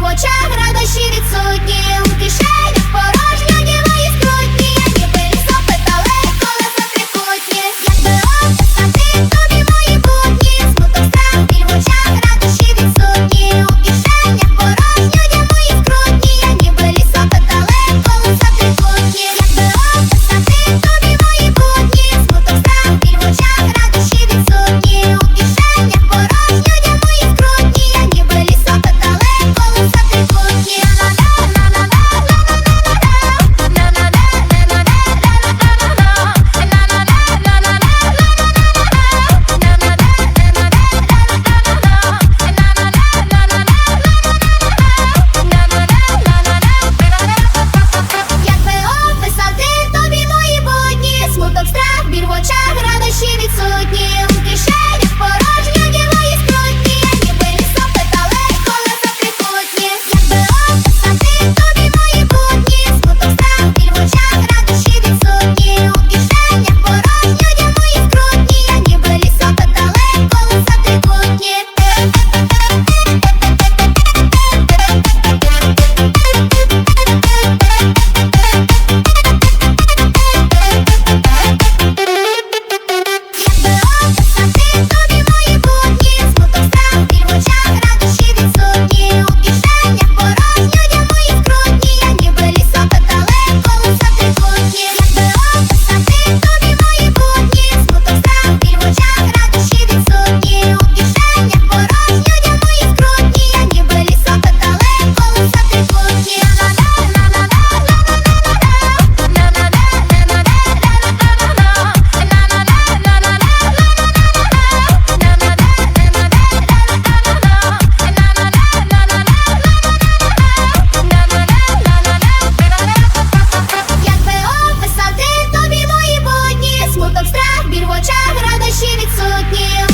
в очах, радощі відсутні. У кишені Сотни ще відсутні.